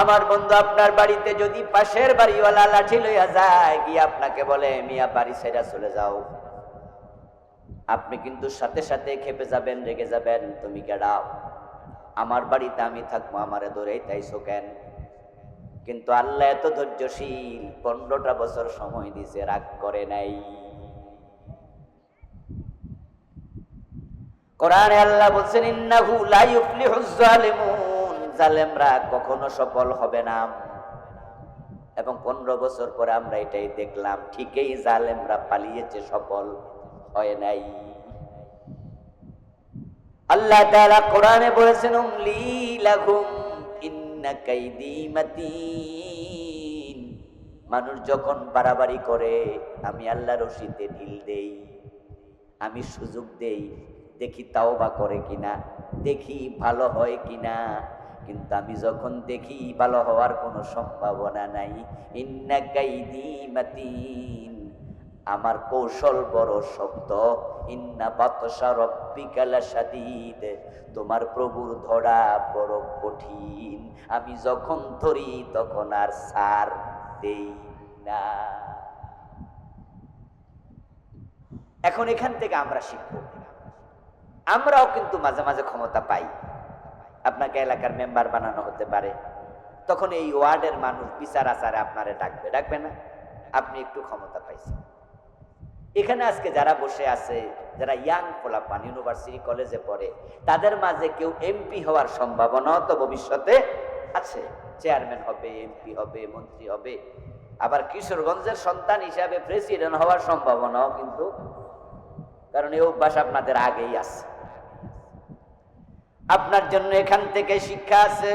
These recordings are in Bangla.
আমার বন্ধু আপনার বাড়িতে যদি পাশের বাড়িওয়ালা লাঠি লইয়া যায়, গিয়ে আপনাকে বলে, মিয়া, বাড়ি ছেড়া চলে যাও। আপনি কিন্তু সাথে সাথে খেপে যাবেন, রেগে যাবেন। তুমি কেডাও আমার বাড়িতে আমি থাকব, আমারে ধরেই তাইছো কেন? কিন্তু আল্লাহ এত ধৈর্যশীল, পনেরোটা বছর সময় দিছে রাগ করে নাই। কোরআনে আল্লাহ বলছেন, ইন্নাহু লা ইউফলিহুজ জালিমুন। জালেমরা কখনো সফল হবে না। এবং পনেরো বছর পরে আমরা এটাই দেখলাম, ঠিকই জালেমরা পালিয়েছে, সফল হয় নাই। আল্লাহ তাআলা কোরআনে বলেছেন, উমলি লাহুম মানুষ যখন বাড়াবাড়ি করে, আমি আল্লাহ রশিতে ঢিল দেই, আমি সুযোগ দেই, দেখি তাও বা করে কিনা, দেখি ভালো হয় কিনা। কিন্তু আমি যখন দেখি ভালো হওয়ার কোনো সম্ভাবনা নাই, ইন্না কাইদি মাতিন। আমার কৌশল বড় শব্দ ইন্না বাতসা রব্বিকালা সাদিদ তোমার প্রভুর ধরা বড় কঠিন। আমি যখন ধরি তখন আর সার দেই না। এখন এখান থেকে আমরা শিখব। আমরাও কিন্তু মাঝে মাঝে ক্ষমতা পাই। আপনাকে এলাকার মেম্বার বানানো হতে পারে। তখন এই ওয়ার্ডের মানুষ বিচার আচারে আপনারে ডাকবে। ডাকবে না। আপনি একটু ক্ষমতা পাইছেন। এখানে আজকে যারা বসে আছে, যারা ইয়াং পোলাপান ইউনিভার্সিটি কলেজে পড়ে, তাদের মাঝে কেউ এমপি হওয়ার সম্ভাবনা তো ভবিষ্যতে আছে। চেয়ারম্যান হবে, এমপি হবে, মন্ত্রী হবে। আবার কিশোরগঞ্জের সন্তান হিসাবে প্রেসিডেন্ট হওয়ার সম্ভাবনাও কিন্তু, কারণ এই অভ্যাস আপনাদের আগেই আছে। আপনার জন্য এখান থেকে শিক্ষা আছে।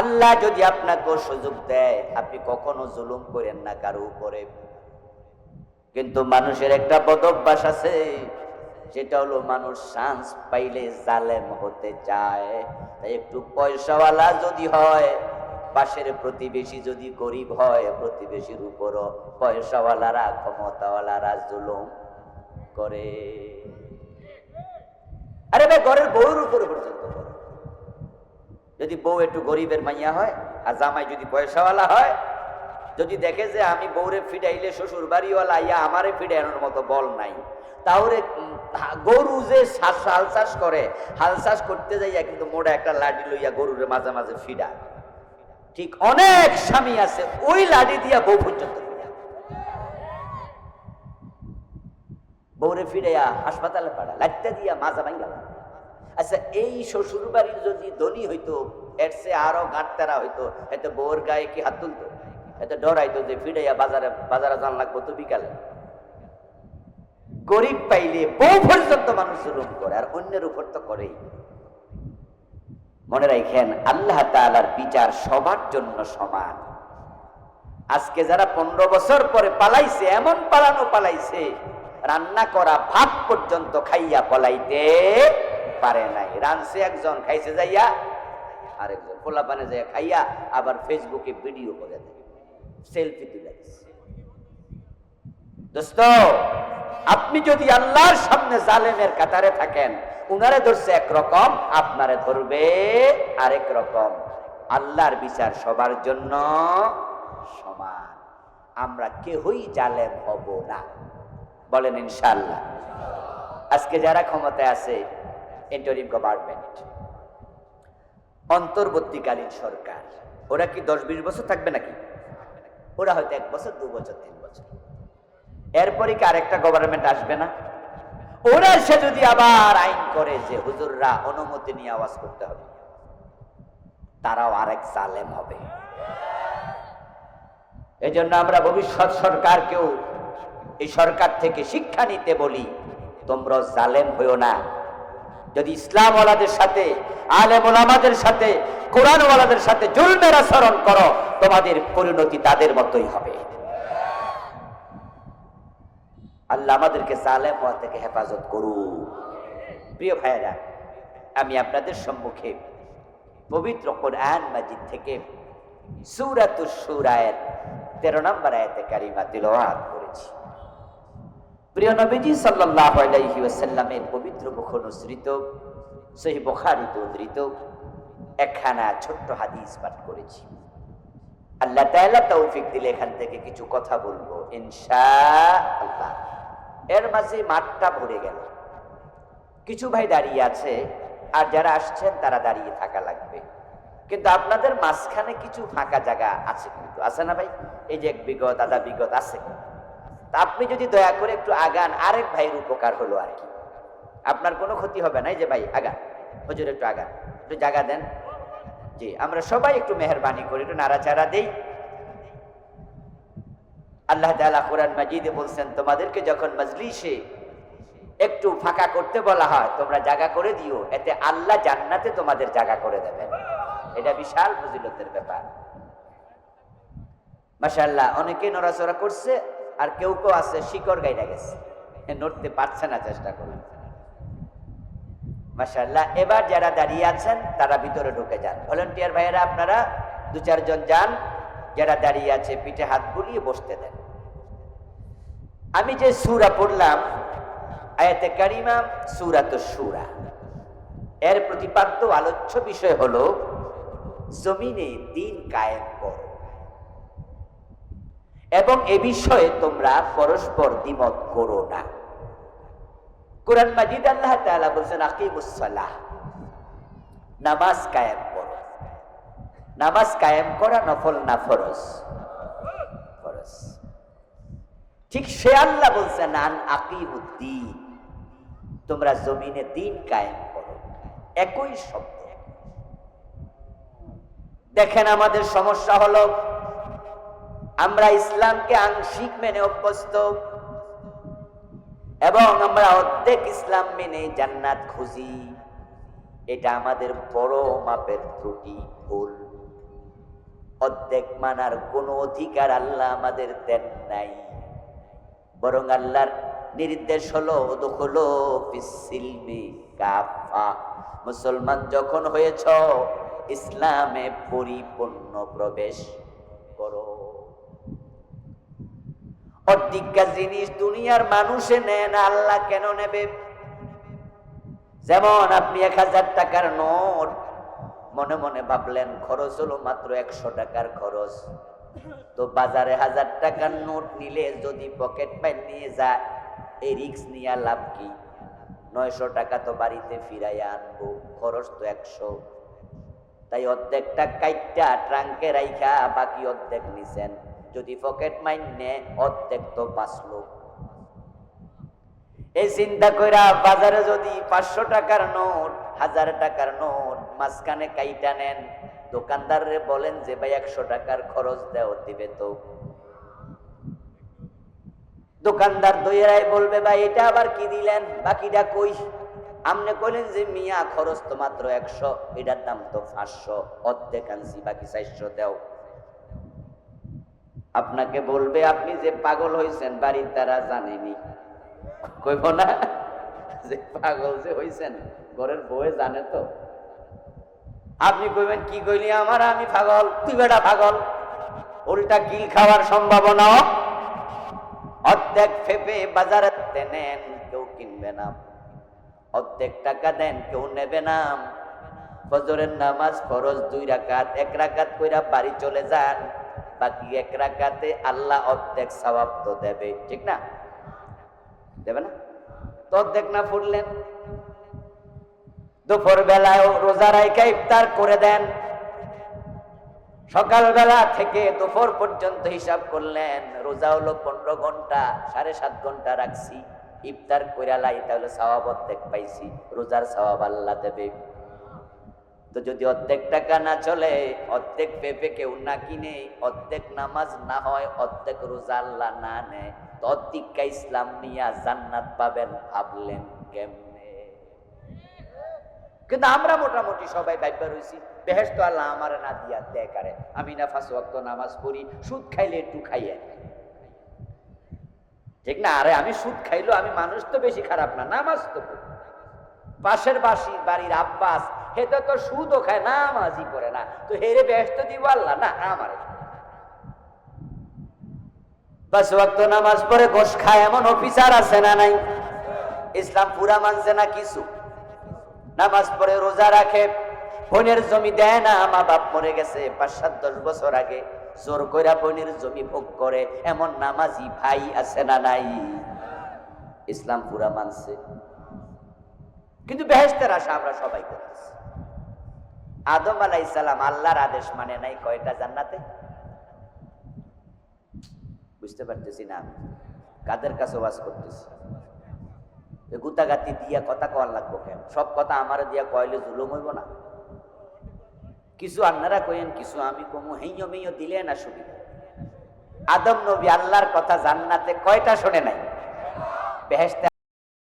আল্লাহ যদি আপনাকে সুযোগ দেয়, আপনি কখনো জুলুম করেন না কারও উপরে। কিন্তু মানুষের একটা বদভ্যাস আছে, সেটা হলো মানুষ চান্স পাইলে জালেম হতে চায়। তাই একটু পয়সাওয়ালা যদি হয়, পাশের প্রতিবেশী যদি গরিব হয়, প্রতিবেশীর উপরও পয়সাওয়ালারা, ক্ষমতাওয়ালারা জুলুম করে। আরে ঘরের বউর উপরে পর্যন্ত। যদি বউ একটু গরিবের মাইয়া হয় আর জামাই যদি পয়সাওয়ালা হয়, যদি দেখে যে আমি বউরে ফিডাইলে শ্বশুর বাড়িওয়ালা ইয়া আমারে ফিডানোর মতো বল নাই, তাহলে গরু যে হাল চাষ করে, হাল চাষ করতে যাইয়া কিন্তু মোড়া একটা লাঠি লইয়া গরুরে মাঝে মাঝে ফিডা ঠিক অনেক স্বামী আছে, ওই লাঠি দিয়া বউ পর্যন্ত। বউরে ফিরাইয়া হাসপাতালে পাড়া লাইটটা দিয়া মাজা ভাঙ্গা আচ্ছা এই শ্বশুর বাড়ির যদি ধনী হইতো, এর সে আরও গাঁটতারা হইতো, এতে বউর গায়ে কি হাত তুলতো? এতে ডরাইতো যে ফিরাইয়া বাজারে বাজারে জান লাগবো তো বিকালে। গরিব পাইলে বউ পর্যন্ত মানুষ জুলুম করে, আর অন্যের উপর তো করেই। মনে রাখেন, আল্লাহ তাআলার বিচার সবার জন্য সমান। আজকে যারা পনেরো বছর পরে পালাইছে, এমন পালানো পালাইছে, রান্না করা ভাত পর্যন্ত খাইয়া পলাইতে পারে নাই। রানছে একজন, খাইছে যাইয়া আরেকজন পোলা পানে যাইয়া খাইয়া আবার ফেসবুকে ভিডিও করে দেয়। সেলফি তুলে দোস্ত, আপনি যদি আল্লাহর সামনে জালেমের কাতারে থাকেন, উনারে ধরছে একরকম আপনারে ধরবে আরেক রকম। আল্লাহর বিচার সবার জন্য সমান। আমরা কেহই জালেম হব না। বলেন ইনশাল্লাহ আজকে যারা ক্ষমতায় আছে ইন্টারিম গভর্নমেন্ট অন্তর্বর্তীকালীন সরকার। ওরা কি দশ বিশ বছর থাকবে নাকি? ওরা হয়তো এক বছর, দু বছর, তিন বছর। এরপরে কি আরেকটা গভর্নমেন্ট আসবে না? ওরা সে যদি আবার আইন করে যে হুজুররা অনুমতি নিয়ে আওয়াজ করতে হবে, তারাও আরেক জালেম হবে। এই জন্য আমরা ভবিষ্যৎ সরকারকেও এই সরকার থেকে শিক্ষা নিতে বলি, তোমরা জালেম হইও না। যদি ইসলামওয়ালাদের সাথে আলেম ওলামাদের সাথে, কোরআনওয়ালাদের সাথে জুলমের আচরণ করো, তোমাদের পরিণতি তাদের মতোই হবে। আল্লাহ আমাদেরকে জালেম হওয়া থেকে হেফাজত করু প্রিয় ভাইয়েরা, আমি আপনাদের সম্মুখে পবিত্র কোরআন মাজিদ থেকে সুরাতুস সুরায়ের তেরো নম্বর আয়াতে কারিমা করেছি। প্রিয় নবীজি ওয়াসাল্লামের পবিত্র মুখ অনুসৃত সহি বুখারীতে উদ্ধৃত একখানা ছোট্ট হাদিস পাঠ করেছি। আল্লাহ তাআলা তৌফিক দিলে এখান থেকে কিছু কথা বলব, ইনশাআল্লাহ। এর মাঝে মাঠটা ভরে গেল। কিছু ভাই দাঁড়িয়ে আছে, আর যারা আসছেন তারা দাঁড়িয়ে থাকা লাগবে। কিন্তু আপনাদের মাঝখানে কিছু ফাঁকা জায়গা আছে কিন্তু, আছে না ভাই? এই যে এক বিগত, আধা বিগত আছে। তা আপনি যদি দয়া করে একটু আগান, আরেক ভাইয়ের উপকার হলো আর কি। আপনার কোনো ক্ষতি হবে না যে ভাই, আগান। হুজুর, একটু আগান। একটু জায়গা দেন। জি, আমরা সবাই একটু মেহরবানি করি, একটু নাড়াচাড়া দেই। আল্লাহ তাআলা কোরআন মাজিদে বলছেন, তোমাদেরকে যখন মজলিসে একটু ফাঁকা করতে বলা হয়, তোমরা জায়গা করে দিও। এতে আল্লাহ জান্নাতে তোমাদের জায়গা করে দেবেন। এটা বিশাল ফজিলতের ব্যাপার। মাশাআল্লাহ, অনেকে নড়াচড়া করছে আর কেউ কেউ আছে, শিকড় গাইডা গেছে। নড়তে পারছে না চেষ্টা করে। মাশাআল্লাহ, এবার যারা দাঁড়িয়ে আছেন, তারা ভিতরে ঢুকে যান। ভলেন্টিয়ার ভাইয়েরা, আপনারা দু চারজন যান, যারা দাঁড়িয়ে আছে, পিঠে হাত বুলিয়ে বসতে দেন। আমি যে সুরা পড়লাম, আয়াতে কারিমা সুরা তো সুরা। এর প্রতিপাদ্য আলোচ্য বিষয় হলো, জমিনে দিন কায়েম করো। এবং এ বিষয়ে তোমরা পরস্পর দ্বিমত করো না। কোরআন মাজিদ আল্লাহ তাআলা বলছেন আকিমুসসালাহ নামাজ কায়েম করো। নামাজ কায়েম করা নফল না ফরজ? ফরজ। ঠিক সে আল্লাহ বলছেন, আন আকিমুদ্দিন। তোমরা জমিনে দিন কায়েম করো। একই শব্দ। দেখেন আমাদের সমস্যা হলো আমরা ইসলামকে আংশিক মেনে অভ্যস্ত এবং আমরা অর্ধেক ইসলাম মেনে জান্নাত খুঁজি। এটা আমাদের বড় মাপের ত্রুটি, ভুল। অর্ধেক মানার কোনো অধিকার আল্লাহ আমাদের দেন নাই। বরং আল্লাহর নির্দেশ হলো দখলো ফিসিলমি কাফা মুসলমান যখন হয়েছ, ইসলামে পরিপূর্ণ প্রবেশ করো। অর্ধিকা জিনিস দুনিয়ার মানুষে নেন আল্লাহ কেন নেবে? যেমন আপনি এক হাজার টাকার নোট, মনে মনে ভাবলেন খরচ হলো মাত্র একশো টাকার খরচ। তো বাজারে হাজার টাকার নোট নিলে যদি পকেট পাই নিয়ে যায়, এই রিক্স নিয়ে লাভ কি? নয়শো টাকা তো বাড়িতে ফিরাইয়া আনব, খরচ তো একশো। তাই অর্ধেকটা কাইটটা ট্রাঙ্কে রাইখা, বাকি অর্ধেক নিছেন। যদি পকেট মাইন নে অর্ধেক তো বাঁচলো। এই চিন্তা কইরা বাজারে যদি পাঁচশো টাকার নোট, হাজার টাকার নোট মাঝখানে কাইটা নেন, দোকানদাররে বলেন যে, ভাই, একশো টাকার খরচ দেও, দিবে তো। দোকানদার দইয়েরাই বলবে, ভাই, এটা আবার কি দিলেন? বাকিটা কই? আমনে কইলেন যে, মিয়া, খরচ তো মাত্র একশো, এটার দাম তো পাঁচশো, অর্ধেক আনছি, বাকি চারশো দেও। আপনাকে বলবে, আপনি যে পাগল হয়েছেন বাড়ির তারা জানেনি। কইব না? যে পাগল যে হয়েছেন ঘরের বউয়ে জানে তো। আপনি কইবেন, কি কইলি আমার? আমি পাগল। তুই বেটা পাগল। উল্টা কিল খাওয়ার সম্ভাবনা অর্ধেক ফেপে বাজারে নেন, কেউ কিনবে না। অর্ধেক টাকা দেন, কেউ নেবে না। ফজরের নামাজ ফরজ দুই রাকাত, এক রাকাত কইরা বাড়ি চলে যান। বাকি এক রাকাতে আল্লাহ অর্ধেক সওয়াব তো দেবে, ঠিক না? দেবে না? তো অর্ধেক না ফুটলেন? দুপুর বেলায় রোজা রাইকা ইফতার করে দেন। সকালবেলা থেকে দুপুর পর্যন্ত হিসাব করলেন, রোজা হলো পনেরো ঘণ্টা, সাড়ে সাত ঘণ্টা রাখছি। ইফতার কইরালাই তাহলে সওয়াব অর্ধেক পাইছি, রোজার সওয়াব আল্লাহ দেবে। তো যদি অর্ধেক টাকা না চলে, অর্ধেক পেপে কেউ না কিনে, অর্ধেক নামাজ না হয়, অর্ধেক রোজা না নেয়, তো অর্ধেকটা ইসলাম নিয়া জান্নাত পাবেন ভাবলেন কেমনে? কিন্তু আমরা মোটামুটি সবাই ভাববার হয়েছি বেহেস তো আল্লাহ আমার না দিয়া দেয় কারে। আমি না ফাঁস ওয়াক্ত নামাজ পড়ি, সুদ খাইলে একটু খাইয়ে ঠিক না? আরে আমি সুদ খাইলো আমি মানুষ তো বেশি খারাপ না, নামাজ তো পড়ি। পাশের বাসি বাড়ির আব্বাস হেতে তো সুদও খায় নামাজই করে না। তো হেরে ব্যস্ত দিব আল্লাহ, না আমার বাস নামাজ পড়ে খায়, এমন অফিসার আছে না নাই? ইসলাম পুরা মানছে না কিছু? নামাজ রোজা রাখে, বোনের জমি দেয় না, মা বাপ মরে গেছে, পাঁচ সাত দশ বছর আগে জোর কইরা বোনের জমি ভোগ করে, এমন নামাজি ভাই আছে না নাই? ইসলাম পুরা মানছে। কিন্তু বেহেস্তের আশা আমরা সবাই করতেছি আদম আলাইসালাম আল্লাহর আদেশ মানে নাই কয়টা জান্নাতে? বুঝতে পারতেছি না। কাদের কাছে ওয়াজ করতেছি? গুতাগাতি দিয়া কথা কওয়ার লাগবো কেন? সব কথা আমার দিয়া কয়লে জুলুম হইব না। কিছু আপনারা কইেন কিছু আমি কমু, হেইয় মেইয় দিলে না সুবিধা। আদম নবী আল্লাহর কথা জান্নাতে কয়টা শোনে নাই? বেহেস্তে